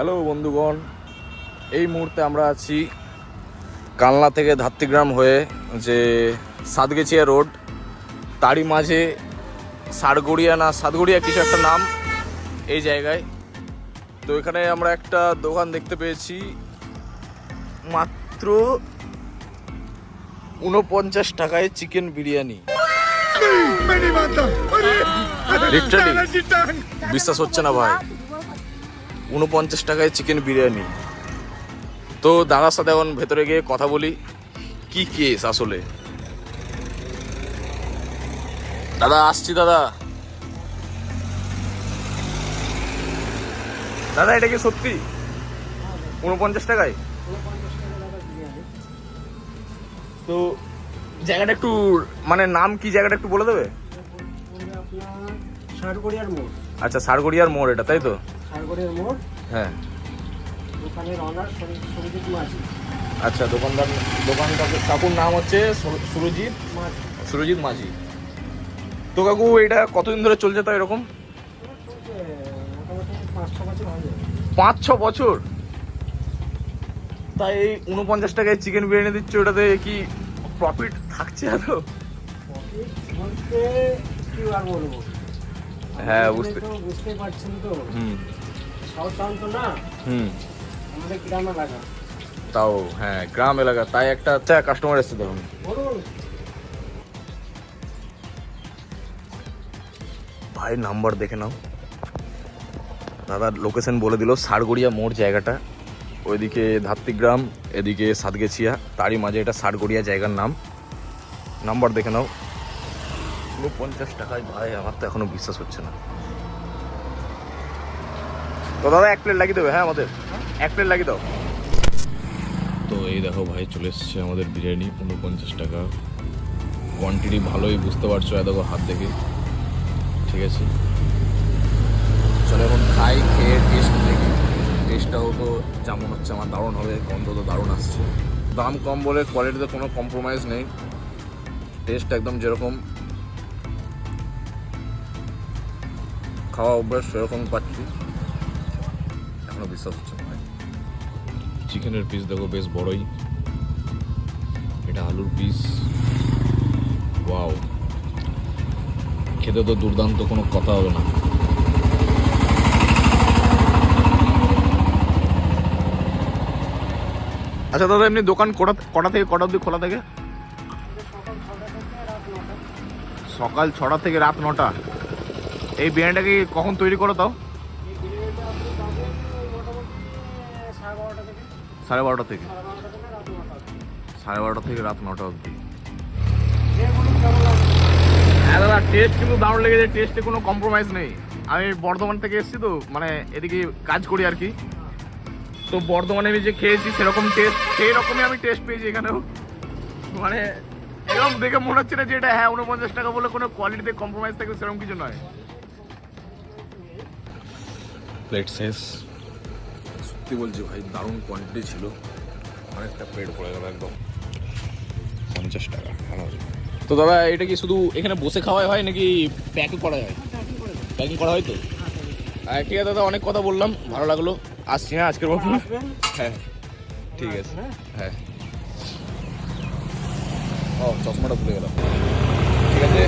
Hello বন্ধুগণ, এই মুহূর্তে আমরা আছি কালনা থেকে ধাত্রিগ্রাম হয়ে যে সাতগেছিয়া রোড। তারই মাঝে সারগড়িয়া না, সাতগড়িয়া কিছু একটা নাম এই জায়গায়। তো এখানে আমরা একটা দোকান দেখতে পেয়েছি, মাত্র উনপঞ্চাশ টাকায় চিকেন বিরিয়ানি। বিশ্বাস হচ্ছে না ভাই। উনপঞ্চাশ টাকায় চিকেন বিরিয়ানি। তো দাদার সাথে এখন ভেতরে গিয়ে কথা বলি কি কেস আসলে? দাদা আসছি দাদা। দাদা এটা কি সত্যি? উনপঞ্চাশ টাকায়? তো জায়গাটা একটু মানে নাম কি জায়গাটা একটু বলে দেবে? আচ্ছা সারগড়িয়ার মোড় এটা তাই তো? সারগড়িয়ার মোড়। হ্যাঁ। দোকানের অনার সঞ্জিত মাঝি। আচ্ছা দোকানদার দোকানদার কাকুর নাম হচ্ছে সুরজিৎ সুরজিৎ মাঝি। তো কাকু এটা কতদিন ধরে চলছে তো এরকম? পাঁচ ছ বছর। তাই এই উনপঞ্চাশ টাকায় চিকেন বিরিয়ানি দিচ্ছ ওটাতে কি প্রফিট থাকছে আরও হ্যাঁ, বুঝতে- তো পারছেন তো। হুম। হুম। তাও হ্যাঁ গ্রাম এলাকা। তাই একটা আচ্ছা কাস্টমার এসছে বলুন। ভাই নাম্বার দেখে নাও। দাদার লোকেশন বলে দিল সারগড়িয়া মোড় জায়গাটা। ওইদিকে ধাত্রিগ্রাম এদিকে সাতগেছিয়া। তারই মাঝে এটা সারগড়িয়া জায়গার নাম। নাম্বার দেখে নাও। পুরো পঞ্চাশ টাকায় ভাই আমার তো এখনও বিশ্বাস হচ্ছে না। তো দাদা, এক প্লেট লাগিয়ে দেবে হ্যাঁ আমাদের? এক প্লেট লাগিয়ে দাও। তো এই দেখো ভাই, চলে এসছে আমাদের বিরিয়ানি, উনপঞ্চাশ টাকা। কোয়ান্টিটি ভালোই, বুঝতে পারছ, এত হাত দেখে। ঠিক আছে? চলো এখন খাই, খেয়ে টেস্ট দেখি। টেস্টটাও তো যেমন হচ্ছে, আমার দারুণ হবে, গন্ধ তো দারুণ আসছে। দাম কম বলে কোয়ালিটিতে কোনো কম্প্রোমাইজ নেই। টেস্ট একদম যেরকম। খাওয়া অভ্যাস সেরকম পাচ্ছি। বিশ্বাস হচ্ছে না চিকেনের পিস দেখো বেশ বড়ই। এটা আলুর পিস ওয়াও খেতে তো দুর্দান্ত কোনো কথা হবে না। আচ্ছা দাদা এমনি দোকান কটা কটা থেকে কটা অবধি খোলা থাকে? সকাল ছটা থেকে রাত নটা। এই বিরিয়ানিটা কি কখন তৈরি করো তাও? সাড়ে বারোটা থেকে। সাড়ে বারোটা থেকে রাত নটা অবধি। হ্যাঁ দাদা টেস্ট কিন্তু দারুণ লেগেছে টেস্টে কোনো কম্প্রোমাইজ নেই। আমি বর্ধমান থেকে এসেছি তো মানে এদিকে কাজ করি আর কি। তো বর্ধমানে আমি যে খেয়েছি সেরকম টেস্ট সেই রকমই আমি টেস্ট পেয়েছি এখানেও। মানে এরকম দেখে মনে হচ্ছে না যে এটা হ্যাঁ উনপঞ্চাশ টাকা বলে কোনো কোয়ালিটিতে কম্প্রোমাইজ থাকবে সেরকম কিছু নয়। প্লেট শেষ সত্যি বলছি ভাই দারুণ কোয়ান্টিটি ছিল। অনেকটা পেট পড়ে গেল একদম। পঞ্চাশ টাকা ভালো তো দাদা এটা কি শুধু এখানে বসে খাওয়াই হয় নাকি প্যাকিং করা হয়? প্যাকিং করা হয় তো? হ্যাঁ ঠিক আছে দাদা অনেক কথা বললাম ভালো লাগল। আসছি হ্যাঁ আজকের আসবেন? হ্যাঁ ঠিক আছে। হ্যাঁ হ্যাঁ। ও চশমাটা ভুলে গেলাম। ঠিক আছে?